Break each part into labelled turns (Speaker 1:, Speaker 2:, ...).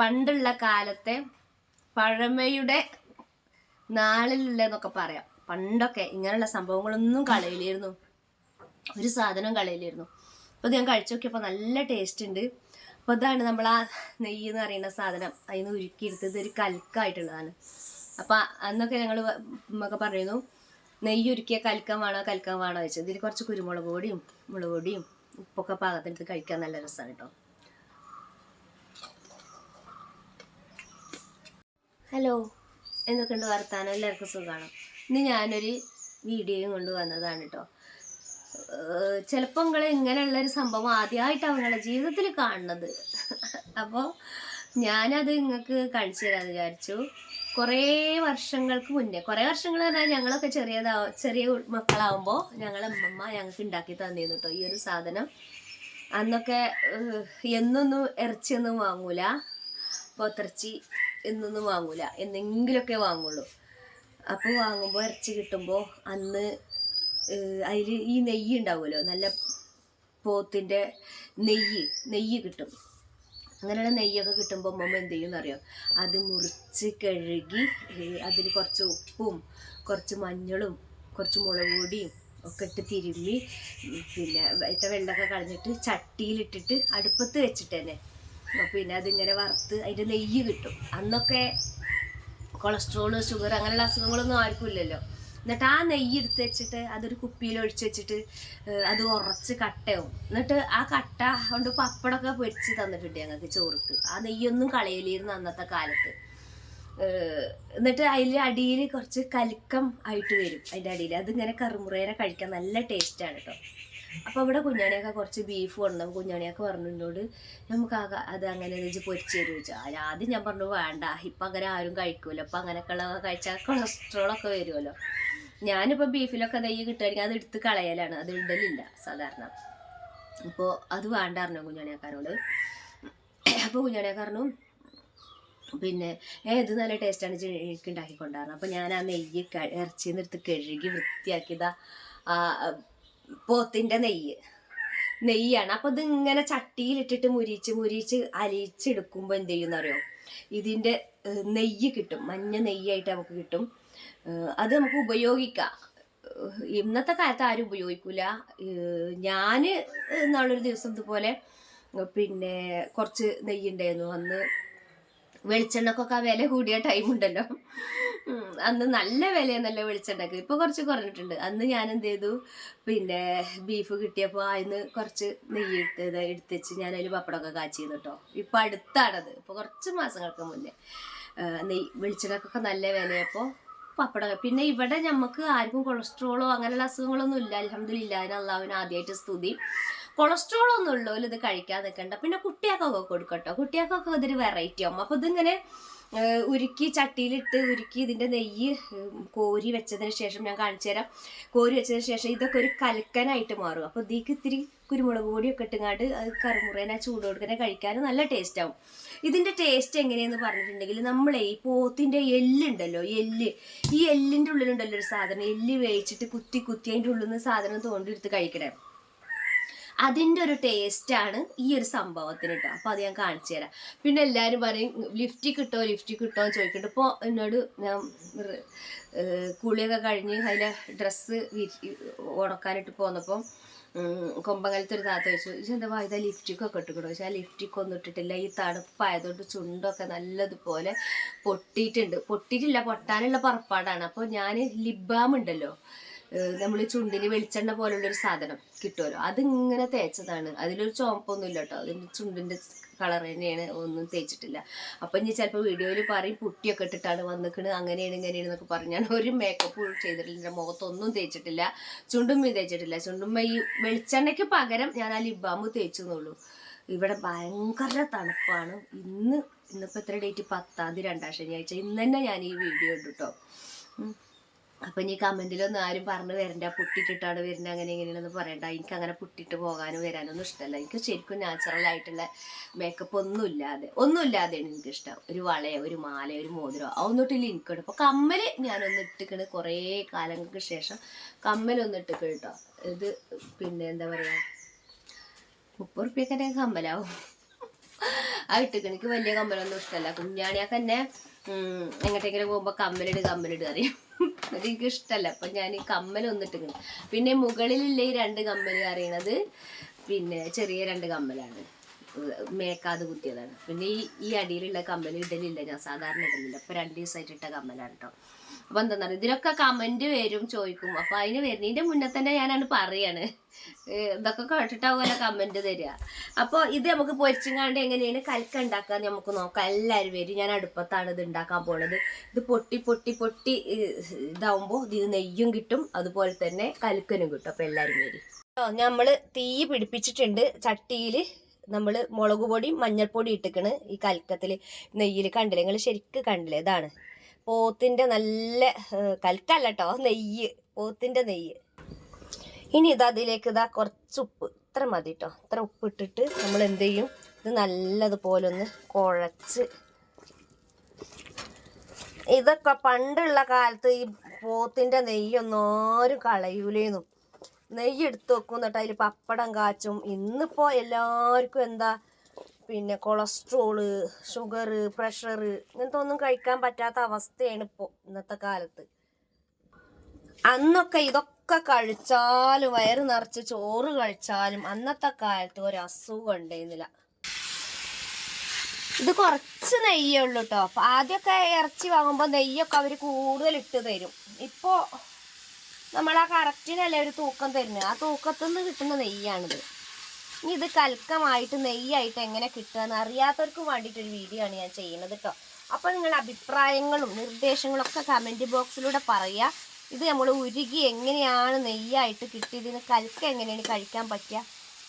Speaker 1: പണ്ടുള്ള കാലത്തെ പഴമയുടെ നാളിലുള്ളതെന്നൊക്കെ പറയാം. പണ്ടൊക്കെ ഇങ്ങനെയുള്ള സംഭവങ്ങളൊന്നും കളയില്ലായിരുന്നു. ഒരു സാധനം കളയില്ലായിരുന്നു. അപ്പോൾ ഞാൻ കഴിച്ചു നോക്കിയപ്പോൾ നല്ല ടേസ്റ്റ് ഉണ്ട്. അപ്പോൾ ഇതാണ് നമ്മൾ ആ നെയ്യ് എന്ന് പറയുന്ന സാധനം. അതിൽ നിന്ന് ഉരുക്കിയെടുത്തത് ഒരു കൽക്കായിട്ടുള്ളതാണ്. അപ്പോൾ അന്നൊക്കെ ഞങ്ങൾ ഒക്കെ പറയുന്നു നെയ്യ് ഉരുക്കിയ കൽക്കാൻ വേണോ കൽക്കാൻ വേണോ? വെച്ചത് ഇതിൽ കുറച്ച് കുരുമുളക് പൊടിയും മുളക് പൊടിയും ഉപ്പൊക്കെ പാകത്തിനെടുത്ത് കഴിക്കാൻ നല്ല രസമാണ് കേട്ടോ ഹലോ എന്തൊക്കെയുണ്ട് വർത്താനം. എല്ലാവർക്കും സുഖമാണ്. ഇന്ന് ഞാനൊരു വീഡിയോയും കൊണ്ട് വന്നതാണ് കേട്ടോ ചിലപ്പോൾ നിങ്ങൾ ഇങ്ങനെയുള്ള ഒരു സംഭവം ആദ്യമായിട്ടാണ് നിങ്ങളെ ജീവിതത്തിൽ കാണുന്നത്. അപ്പോൾ ഞാനത് നിങ്ങൾക്ക് കാണിച്ചു തരാമെന്ന് വിചാരിച്ചു. കുറേ വർഷങ്ങൾക്ക് മുന്നേ കുറേ വർഷങ്ങൾ പറഞ്ഞാൽ ഞങ്ങളൊക്കെ ചെറിയതാ ചെറിയ മക്കളാവുമ്പോൾ ഞങ്ങളെ അമ്മമ്മ ഞങ്ങൾക്ക് ഉണ്ടാക്കി തന്നിരുന്നു കേട്ടോ ഈ ഒരു സാധനം. അന്നൊക്കെ എന്നൊന്നും ഇറച്ചിയൊന്നും വാങ്ങൂല. പോത്തിറച്ചി എന്നൊന്നും വാങ്ങൂല. എന്തെങ്കിലുമൊക്കെ വാങ്ങുള്ളൂ. അപ്പോൾ വാങ്ങുമ്പോൾ ഇറച്ചി കിട്ടുമ്പോൾ അന്ന് അതിൽ ഈ നെയ്യ് ഉണ്ടാവുമല്ലോ നല്ല പോത്തിന്റെ നെയ്യ് നെയ്യ് കിട്ടും. അങ്ങനെയുള്ള നെയ്യൊക്കെ കിട്ടുമ്പോൾ അമ്മ എന്ത് ചെയ്യും എന്നറിയാം അത് മുറിച്ച് കഴുകി അതിൽ കുറച്ച് ഉപ്പും കുറച്ച് മഞ്ഞളും കുറച്ച് മുളക് പൊടിയും ഒക്കെ ഇട്ട് തിരുമ്മി പിന്നെ ഇത്ര വെള്ളമൊക്കെ കളഞ്ഞിട്ട് ചട്ടിയിലിട്ടിട്ട് അടുപ്പത്ത് വെച്ചിട്ട് തന്നെ പിന്നെ അതിങ്ങനെ വറുത്ത് അതിന്റെ നെയ്യ് കിട്ടും. അന്നൊക്കെ കൊളസ്ട്രോൾ ഷുഗർ അങ്ങനെയുള്ള അസുഖങ്ങളൊന്നും ആർക്കും ഇല്ലല്ലോ. എന്നിട്ട് ആ നെയ്യ് എടുത്ത് വെച്ചിട്ട് അതൊരു കുപ്പിയിൽ ഒഴിച്ച് വെച്ചിട്ട് അത് ഉറച്ച് കട്ടയാവും. എന്നിട്ട് ആ കട്ട കൊണ്ട് പപ്പടമൊക്കെ പൊരിച്ച് തന്നിട്ടുണ്ട് ഞങ്ങൾക്ക് ചോറുക്ക്. ആ നെയ്യൊന്നും കളയലിരുന്നു അന്നത്തെ കാലത്ത്. എന്നിട്ട് അതിൽ അടിയിൽ കുറച്ച് കലിക്കം ആയിട്ട് വരും അതിന്റെ അടിയിൽ അതിങ്ങനെ കറുമുറേനെ കഴിക്കാൻ നല്ല ടേസ്റ്റാണ് കേട്ടോ അപ്പോൾ അവിടെ കുഞ്ഞാണിയൊക്കെ കുറച്ച് ബീഫ് കൊണ്ടു കുഞ്ഞാണിയൊക്കെ പറഞ്ഞു എന്നോട് നമുക്ക് അത് അങ്ങനെ വെച്ച് പൊരിച്ച് തരും ചോദിച്ചാൽ ആദ്യം ഞാൻ പറഞ്ഞു വേണ്ട ഇപ്പം അങ്ങനെ ആരും കഴിക്കൂല. അപ്പം അങ്ങനെയൊക്കെയുള്ള കഴിച്ചാൽ കൊളസ്ട്രോളൊക്കെ വരുമല്ലോ. ഞാനിപ്പോൾ ബീഫിലൊക്കെ നെയ്യ് കിട്ടുകയാണെങ്കിൽ അത് എടുത്ത് കളയലാണ് അത് ഇടലില്ല സാധാരണ. അപ്പോൾ അത് വേണ്ട പറഞ്ഞു കുഞ്ഞാണിയാക്കാരോട്. അപ്പോൾ കുഞ്ഞാണിയാക്കാരനും പിന്നെ ഏ ഇത് നല്ല ടേസ്റ്റാണ് എനിക്ക് ഉണ്ടാക്കിക്കൊണ്ടായിരുന്നു അപ്പോൾ ഞാൻ ആ നെയ്യ് ഇറച്ചിയിൽ നിന്ന് എടുത്ത് കഴുകി വൃത്തിയാക്കിയതാ പോത്തിന്റെ നെയ്യ്. നെയ്യാണ്. അപ്പോൾ ഇതിങ്ങനെ ചട്ടിയിലിട്ടിട്ട് മുരിച്ച് മുരിച്ച് അലിച്ചെടുക്കുമ്പോൾ എന്ത് ചെയ്യുന്ന അറിയോ ഇതിന്റെ നെയ്യ് കിട്ടും. മഞ്ഞ നെയ്യായിട്ട് നമുക്ക് കിട്ടും. അത് നമുക്ക് ഉപയോഗിക്കാം. ഇന്നത്തെ കാലത്ത് ആരും ഉപയോഗിക്കൂല. ഞാൻ നാളൊരു ദിവസം ഇതുപോലെ പിന്നെ കുറച്ച് നെയ്യ് ഉണ്ടായിരുന്നു. അന്ന് വെളിച്ചെണ്ണക്കൊക്കെ ആ വില കൂടിയ ടൈം ഉണ്ടല്ലോ. അന്ന് നല്ല വിലയെന്നല്ല വെളിച്ചെണ്ണക്ക്. ഇപ്പൊ കുറച്ച് കുറഞ്ഞിട്ടുണ്ട്. അന്ന് ഞാൻ എന്ത് ചെയ്തു? പിന്നെ ബീഫ് കിട്ടിയപ്പോൾ അതിന് കുറച്ച് നെയ്യ് ഇട്ട് എടുത്തുവെച്ച് എടുത്ത് വെച്ച് ഞാൻ അതിൽ പപ്പടമൊക്കെ കാച്ചിരുന്നു കേട്ടോ ഇപ്പൊ അടുത്താണത്. ഇപ്പൊ കുറച്ച് മാസങ്ങൾക്ക് മുന്നേ. നെയ് വെളിച്ചെണ്ണക്കൊക്കെ നല്ല വിലയപ്പോൾ പപ്പടം പിന്നെ ഇവിടെ നമുക്ക് ആർക്കും കൊളസ്ട്രോളോ അങ്ങനെയുള്ള അസുഖങ്ങളൊന്നും ഇല്ല. അലഹമില്ല അതിന് ആദ്യമായിട്ട് സ്തുതി. കൊളസ്ട്രോൾ ഒന്നും ഉള്ളൂ ഇത് കഴിക്കാൻ നിൽക്കണ്ട പിന്നെ കുട്ടികൾക്കൊക്കെ കൊടുക്കട്ടോ. കുട്ടികൾക്കൊക്കെ ഇതൊരു വെറൈറ്റി ആവും. അപ്പോൾ ഇതിങ്ങനെ ഉരുക്കി ചട്ടിയിലിട്ട് ഉരുക്കി ഇതിന്റെ നെയ്യ് കോരി വെച്ചതിന് ശേഷം ഞാൻ കാണിച്ചു തരാം. കോരി വെച്ചതിന് ശേഷം ഇതൊക്കെ ഒരു കലക്കനായിട്ട് മാറും. അപ്പോൾ ഇതിക്ക് ഇത്തിരി കുരുമുളക് പൊടിയൊക്കെ ഇട്ടുങ്ങാണ്ട് അത് കറുമുറേനെ ചൂട് കൊടുക്കണേ കഴിക്കാൻ നല്ല ടേസ്റ്റ് ആവും. ഇതിന്റെ ടേസ്റ്റ് എങ്ങനെയെന്ന് പറഞ്ഞിട്ടുണ്ടെങ്കിൽ നമ്മളെ ഈ പോത്തിന്റെ എല്ലുണ്ടല്ലോ എല്ല്. ഈ എല്ലിന്റെ ഉള്ളിലുണ്ടല്ലോ ഒരു സാധനം. എല്ല് വേവിച്ചിട്ട് കുത്തി കുത്തി അതിന്റെ ഉള്ളിൽ നിന്ന് സാധനം തോണ്ടിയെടുത്ത് കഴിക്കണേ. അതിന്റെ ഒരു ടേസ്റ്റാണ് ഈ ഒരു സംഭവത്തിന് കേട്ടോ അപ്പോൾ അത് ഞാൻ കാണിച്ചു തരാം. പിന്നെ എല്ലാവരും പറയും ലിഫ്റ്റ് കിട്ടോ ലിഫ്റ്റ് കിട്ടോ? എന്ന് ചോദിക്കട്ടെ ഇപ്പോൾ എന്നോട് ഞാൻ കുളിയൊക്കെ കഴിഞ്ഞ് അതിലെ ഡ്രസ്സ് ഉണക്കാനിട്ട് പോന്നപ്പം കൊമ്പങ്കലത്തെ ഒരു താത്ത വെച്ചു പക്ഷെ എന്താ വായുത ലിഫ്റ്റിക്കൊക്കെ ഇട്ടുകൂടോ പക്ഷെ ആ ലിഫ്റ്റിക്കൊന്നും ഇട്ടിട്ടില്ല. ഈ തണുപ്പായതുകൊണ്ട് ചുണ്ടൊക്കെ നല്ലതുപോലെ പൊട്ടിയിട്ടുണ്ട്. പൊട്ടിയിട്ടില്ല പൊട്ടാനുള്ള പുറപ്പാടാണ്. അപ്പോൾ ഞാൻ ലിബാം ഉണ്ടല്ലോ നമ്മൾ ചുണ്ടിന് വെളിച്ചെണ്ണ പോലുള്ളൊരു സാധനം കിട്ടുമല്ലോ അതിങ്ങനെ തേച്ചതാണ്. അതിലൊരു ചുവപ്പൊന്നും ഇല്ല കേട്ടോ അതിന്റെ ചുണ്ടിന്റെ കളർ തന്നെയാണ്. ഒന്നും തേച്ചിട്ടില്ല. അപ്പം ഞാൻ ചിലപ്പോൾ വീഡിയോയിൽ പറയും പുട്ടിയൊക്കെ ഇട്ടിട്ടാണ് വന്നിക്കണ്. അങ്ങനെയാണ് ഇങ്ങനെയാണ് എന്നൊക്കെ പറഞ്ഞ് ഞാൻ ഒരു മേക്കപ്പ് ചെയ്തിട്ടില്ല. മുഖത്തൊന്നും തേച്ചിട്ടില്ല. ചുണ്ടുമ്മയും തേച്ചിട്ടില്ല. ചുണ്ടുമ്മ ഈ വെളിച്ചെണ്ണയ്ക്ക് പകരം ഞാൻ ആ ലിബാമ്പ് തേച്ചു എന്നുള്ളൂ. ഇവിടെ ഭയങ്കര തണുപ്പാണ്. ഇന്ന് ഇന്നിപ്പോൾ എത്ര ഡേറ്റ് പത്താം തീയതി രണ്ടാം ശനിയാഴ്ച. ഇന്ന് തന്നെ ഞാൻ ഈ വീഡിയോ ഇട്ടു കേട്ടോ. അപ്പം ഇനി കമന്റിലൊന്നും ആരും പറഞ്ഞു വരണ്ട പുട്ടിട്ടിട്ടാണ് വരുന്നത് അങ്ങനെ എങ്ങനെയാണെന്ന് പറയണ്ട. എനിക്ക് അങ്ങനെ പുട്ടിട്ട് പോകാനും വരാനൊന്നും ഇഷ്ടമല്ല എനിക്ക് ശരിക്കും നാച്ചുറൽ ആയിട്ടുള്ള മേക്കപ്പ് ഒന്നും ഇല്ലാതെ ഒന്നും ഇല്ലാതെയാണ് എനിക്കിഷ്ടം. ഒരു വളയോ ഒരു മാലയോ ഒരു മോതിരോ അതൊന്നിട്ടില്ല എനിക്കുണ്ട് അപ്പോൾ കമ്മൽ ഞാനൊന്ന് ഇട്ടിക്കണ് കുറേ കാലങ്ങൾക്ക് ശേഷം കമ്മലൊന്ന് ഇട്ടിക്കണ് കേട്ടോ. ഇത് പിന്നെ എന്താ പറയുക മുപ്പത് റുപ്യക്കെ കമ്മലാവും. ആ ഇട്ടിക്കണ. എനിക്ക് വലിയ കമ്മലൊന്നും ഇഷ്ടമല്ല കുഞ്ഞാണിയാക്കന്നെ എങ്ങോട്ടെങ്കിലും പോകുമ്പോൾ കമ്മലിട് കമ്മലിട് അറിയും. അത് എനിക്ക് ഇഷ്ടമല്ല അപ്പം ഞാൻ ഈ കമ്മൽ ഒന്നിട്ടിങ്ങനെ. പിന്നെ മുകളിലുള്ള ഈ രണ്ട് കമ്മൽ അറിയണത്? പിന്നെ ചെറിയ രണ്ട് കമ്മലാണ്. മേക്കാതെ കുത്തിയതാണ്. പിന്നെ ഈ ഈ അടിയിലുള്ള കമ്മൽ ഇടലില്ല. ഞാൻ സാധാരണ ഇടലില്ല. അപ്പൊ രണ്ട് ദിവസമായിട്ട് ഇട്ട കമ്മലാണ് കേട്ടോ അപ്പൊ എന്താ ഇതിനൊക്കെ കമന്റ് വരും ചോദിക്കും. അപ്പൊ അതിന് വരുന്നതിന്റെ മുന്നേ തന്നെ ഞാനാണ് പറയാണ്. ഇതൊക്കെ കേട്ടിട്ടാവുമല്ലോ കമന്റ് തരിക. അപ്പോൾ ഇത് നമുക്ക് പൊരിച്ചുങ്ങാണ്ട് എങ്ങനെയാണ് കൽക്ക ഉണ്ടാക്കാൻ നമുക്ക് നോക്കാം. എല്ലാവരും വരും. ഞാൻ അടുപ്പത്താണ് ഇത് ഉണ്ടാക്കാൻ പോണത്. ഇത് പൊട്ടി പൊട്ടി പൊട്ടി ഇതാവുമ്പോ ഇത് നെയ്യും കിട്ടും. അതുപോലെ തന്നെ കൽക്കനും കിട്ടും. അപ്പൊ എല്ലാവരും വരും. നമ്മൾ തീ പിടിപ്പിച്ചിട്ടുണ്ട്. ചട്ടിയിൽ നമ്മൾ മുളക് പൊടിയും മഞ്ഞൾപ്പൊടി ഇട്ടിക്കണ് ഈ കൽക്കത്തിൽ നെയ്യിൽ കണ്ടില്ലേ? നിങ്ങൾ ശരിക്ക് കണ്ടില്ലേ? ഇതാണ്. പോത്തിന്റെ നല്ല കൽക്കല്ല കേട്ടോ നെയ്യ് പോത്തിന്റെ നെയ്യ്. ഇനി ഇത് അതിലേക്ക് ഇതാ കുറച്ച് ഉപ്പ്. ഇത്ര മതി കേട്ടോ ഇത്ര ഉപ്പ് ഇട്ടിട്ട് നമ്മൾ എന്ത് ചെയ്യും? ഇത് നല്ലതുപോലെ ഒന്ന് കുഴച്ച്. ഇതൊക്കെ പണ്ടുള്ള കാലത്ത് ഈ പോത്തിന്റെ നെയ്യൊന്നും ആരും കളയൂലേന്നും. നെയ്യ് എടുത്ത് വെക്കും എന്നിട്ട് അതിൽ പപ്പടം കാച്ചും. ഇന്നിപ്പോൾ എല്ലാവർക്കും എന്താ പിന്നെ കൊളസ്ട്രോൾ ഷുഗർ പ്രഷർ ഇങ്ങനത്തെ ഒന്നും കഴിക്കാൻ പറ്റാത്ത അവസ്ഥയാണ് ഇപ്പോൾ ഇന്നത്തെ കാലത്ത്. അന്നൊക്കെ ഇതൊക്കെ കഴിച്ചാലും വയറ് നിറച്ച് ചോറ് കഴിച്ചാലും അന്നത്തെ കാലത്ത് ഒരു അസുഖം ഉണ്ടായിരുന്നില്ല. ഇത് കുറച്ച് നെയ്യേ ഉള്ളൂ കേട്ടോ അപ്പം ആദ്യമൊക്കെ ഇറച്ചി വാങ്ങുമ്പോൾ നെയ്യൊക്കെ അവർ കൂടുതൽ ഇട്ട് തരും. ഇപ്പോൾ നമ്മൾ ആ കറക്റ്റിനല്ലേ ഒരു തൂക്കം തരുന്നത് ആ തൂക്കത്തിൽ നിന്ന് കിട്ടുന്ന നെയ്യാണിത്. ഇനി ഇത് കൽക്കമായിട്ട് നെയ്യായിട്ട് എങ്ങനെ കിട്ടുകയെന്ന് അറിയാത്തവർക്ക് വേണ്ടിയിട്ടൊരു വീഡിയോ ആണ് ഞാൻ ചെയ്യുന്നത് കേട്ടോ അപ്പോൾ നിങ്ങളുടെ അഭിപ്രായങ്ങളും നിർദ്ദേശങ്ങളും ഒക്കെ കമന്റ് ബോക്സിലൂടെ പറയുക. ഇത് നമ്മൾ ഉരുകി എങ്ങനെയാണ് നെയ്യായിട്ട് കിട്ടിയതിന് കൽക്ക എങ്ങനെയാണ് കഴിക്കാൻ പറ്റുക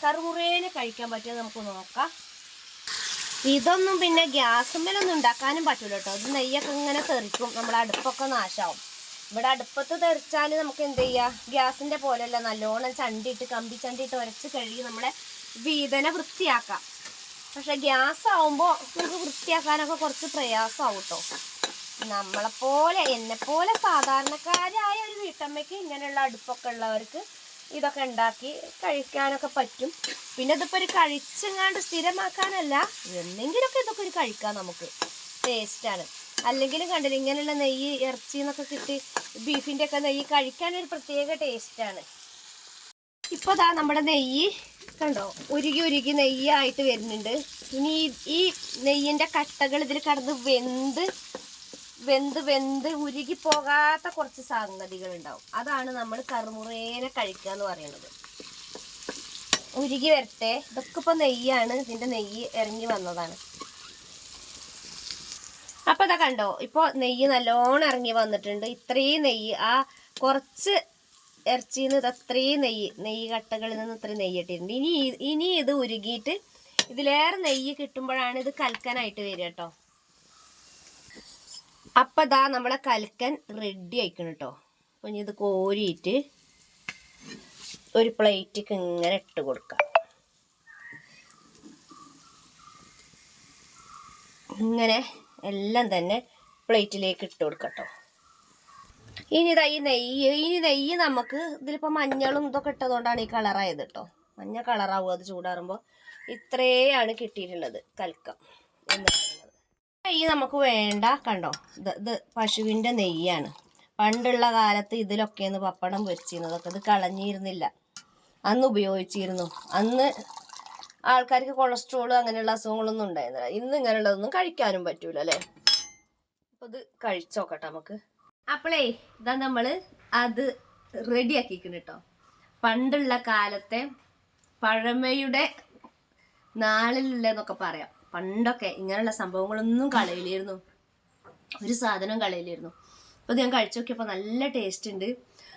Speaker 1: കറുമുറേനെ കഴിക്കാൻ പറ്റുക നമുക്ക് നോക്കാം. ഇതൊന്നും പിന്നെ ഗ്യാസുമ്മേലൊന്നും ഉണ്ടാക്കാനും പറ്റില്ല കേട്ടോ ഇത് നെയ്യൊക്കെ ഇങ്ങനെ തെറിക്കും. നമ്മുടെ അടുപ്പൊക്കെ നാശാവും. ഇവിടെ അടുപ്പത്ത് തെറിച്ചാൽ നമുക്ക് എന്ത് ചെയ്യാം? ഗ്യാസിന്റെ പോലെയല്ല. നല്ലോണം ചണ്ടിയിട്ട് കമ്പി ചണ്ടിയിട്ട് ഉരച്ച് കഴുകി നമ്മളെ വീതന വൃത്തിയാക്കാം. പക്ഷെ ഗ്യാസ് ആവുമ്പോൾ നമുക്ക് വൃത്തിയാക്കാനൊക്കെ കുറച്ച് പ്രയാസമാവും കേട്ടോ നമ്മളെപ്പോലെ എന്നെപ്പോലെ സാധാരണക്കാരായ ഒരു വീട്ടമ്മയ്ക്ക് ഇങ്ങനെയുള്ള അടുപ്പൊക്കെ ഉള്ളവർക്ക് ഇതൊക്കെ ഉണ്ടാക്കി കഴിക്കാനൊക്കെ പറ്റും. പിന്നെ ഇതിപ്പോൾ ഒരു കഴിച്ചെങ്ങാണ്ട് സ്ഥിരമാക്കാനല്ല എന്തെങ്കിലുമൊക്കെ ഇതൊക്കെ ഒരു കഴിക്കാം നമുക്ക്. ടേസ്റ്റാണ്. അല്ലെങ്കിലും കണ്ടില്ല ഇങ്ങനെയുള്ള നെയ്യ് ഇറച്ചി എന്നൊക്കെ കിട്ടി ബീഫിന്റെ ഒക്കെ നെയ്യ് കഴിക്കാനൊരു പ്രത്യേക ടേസ്റ്റാണ്. ഇപ്പോൾ ദാ നമ്മുടെ നെയ്യ് കണ്ടോ? ഉരുകി ഉരുകി നെയ്യായിട്ട് വരുന്നുണ്ട്. ഇനി ഈ- നെയ്യിന്റെ കട്ടകൾ ഇതിൽ കടന്ന് വെന്ത് വെന്ത് വെന്ത് ഉരുകി പോകാത്ത കുറച്ച് സംഗതികൾ ഉണ്ടാവും. അതാണ് നമ്മൾ കറുമുറേനെ കഴിക്കുക എന്ന് പറയുന്നത്. ഉരുകി വരട്ടെ. ഇതൊക്കെ ഇപ്പം നെയ്യാണ്. ഇതിന്റെ നെയ്യ് ഇറങ്ങി വന്നതാണ്. അപ്പോൾ ഇതാ കണ്ടോ? ഇപ്പോൾ നെയ്യ് നല്ലോണം ഇറങ്ങി വന്നിട്ടുണ്ട്. ഇത്രയും നെയ്യ് ആ കുറച്ച് ഇറച്ചിന്ന് നിന്ന് അത്രയും നെയ്യ് നെയ്യ് കട്ടകളിൽ നിന്ന് ഇത്രയും നെയ്യ് ഇട്ടിട്ടുണ്ട്. ഇനി ഇനി ഇത് ഉരുകിയിട്ട് ഇതിലേറെ നെയ്യ് കിട്ടുമ്പോഴാണ് ഇത് കൽക്കനായിട്ട് വരിക കേട്ടോ. അപ്പം ഇതാ നമ്മളെ കൽക്കൻ റെഡി ആയിക്കണം കേട്ടോ. അപ്പം ഇനി ഇത് കോരിയിട്ട് ഒരു പ്ലേറ്റിക്ക് ഇങ്ങനെ ഇട്ട് കൊടുക്കാം. ഇങ്ങനെ എല്ലാം തന്നെ പ്ലേറ്റിലേക്ക് ഇട്ട് കൊടുക്കട്ടോ ഇനി ഇതാ ഈ നെയ്യ് ഇനി നെയ്യ് നമുക്ക് ഇതിലിപ്പോൾ മഞ്ഞളും ഇതൊക്കെ ഇട്ടതുകൊണ്ടാണ് ഈ കളറായത് കേട്ടോ മഞ്ഞ കളറാവും അത് ചൂടാറുമ്പോൾ ഇത്രയാണ് കിട്ടിയിട്ടുള്ളത് കൽക്കം എന്ന് പറയുന്നത്. നെയ്യ് നമുക്ക് വേണ്ട കണ്ടോ? ഇത് ഇത് പശുവിന്റെ നെയ്യാണ്. പണ്ടുള്ള കാലത്ത് ഇതിലൊക്കെയാണ് പപ്പടം പൊരിച്ചിരുന്നതൊക്കെ. ഇത് കളഞ്ഞിരുന്നില്ല. അന്ന് ഉപയോഗിച്ചിരുന്നു. അന്ന് ആൾക്കാർക്ക് കൊളസ്ട്രോൾ അങ്ങനെയുള്ള അസുഖങ്ങളൊന്നും ഉണ്ടായിരുന്നില്ല. ഇന്ന് ഇങ്ങനെയുള്ളതൊന്നും കഴിക്കാനും പറ്റൂല അല്ലേ? അപ്പൊ ഇത് കഴിച്ചോക്കട്ടെ നമുക്ക്. അപ്പോളേ ഇതാ നമ്മൾ അത് റെഡി ആക്കിക്കണം കേട്ടോ. പണ്ടുള്ള കാലത്തെ പഴമയുടെ നാളിലില്ലെന്നൊക്കെ പറയാം. പണ്ടൊക്കെ ഇങ്ങനെയുള്ള സംഭവങ്ങളൊന്നും കളയില്ലായിരുന്നു. ഒരു സാധനം കളയില്ലായിരുന്നു. അപ്പോൾ ഞാൻ കഴിച്ചു നോക്കിയപ്പോൾ നല്ല ടേസ്റ്റ് ഉണ്ട്.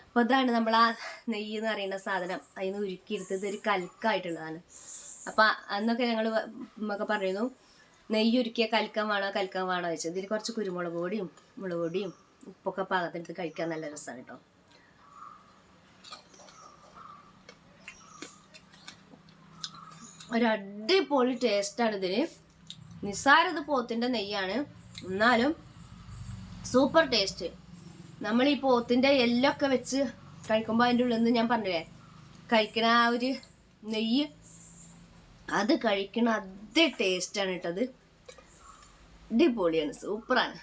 Speaker 1: അപ്പോൾ ഇതാണ് നമ്മൾ ആ നെയ്യ് എന്ന് പറയുന്ന സാധനം. അതിൽ നിന്ന് ഉരുക്കിയെടുത്തത് ഒരു കൽക്കായിട്ടുള്ളതാണ്. അപ്പോൾ അന്നൊക്കെ ഞങ്ങൾ ഒക്കെ പറയുന്നു നെയ്യ് ഉരുക്കിയ കൽക്കാൻ വേണോ? കൽക്കാൻ വേണോ? വെച്ചത് ഇതിൽ കുറച്ച് കുരുമുളക് പൊടിയും മുളക് പൊടിയും ഉപ്പൊക്കെ പാകത്തിനെടുത്ത് കഴിക്കാൻ നല്ല രസമാണ് കേട്ടോ ഒരു അടിപൊളി ടേസ്റ്റാണ് ഇതിന്. നിസ്സാരത് പോത്തിന്റെ നെയ്യാണ്. എന്നാലും സൂപ്പർ ടേസ്റ്റ് നമ്മൾ ഈ പോത്തിന്റെ എല്ലൊക്കെ വെച്ച് കഴിക്കുമ്പോൾ അതിന്റെ ഉള്ളിൽ നിന്ന് ഞാൻ പറഞ്ഞില്ലേ കഴിക്കണ ആ ഒരു നെയ്യ് അത് കഴിക്കണ അതേ ടേസ്റ്റാണ് കേട്ടത് അടിപൊളിയാണ് സൂപ്പറാണ്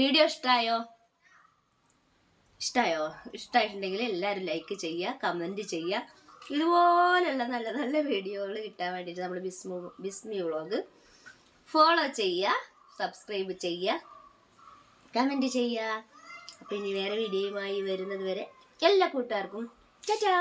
Speaker 1: വീഡിയോ ഇഷ്ടമായോ ഇഷ്ടമായോ ഇഷ്ടമായിട്ടുണ്ടെങ്കിൽ എല്ലാവരും ലൈക്ക് ചെയ്യുക കമന്റ് ചെയ്യുക. ഇതുപോലെയുള്ള നല്ല നല്ല വീഡിയോകൾ കിട്ടാൻ വേണ്ടിയിട്ട് നമ്മൾ ബിസ്മു ബിസ്മി വ്ളോഗ്. ഫോളോ ചെയ്യുക സബ്സ്ക്രൈബ് ചെയ്യുക കമന്റ് ചെയ്യുക. അപ്പം ഇനി വേറെ വീഡിയോയുമായി വരുന്നത് വരെ എല്ലാ കൂട്ടുകാർക്കും ചാ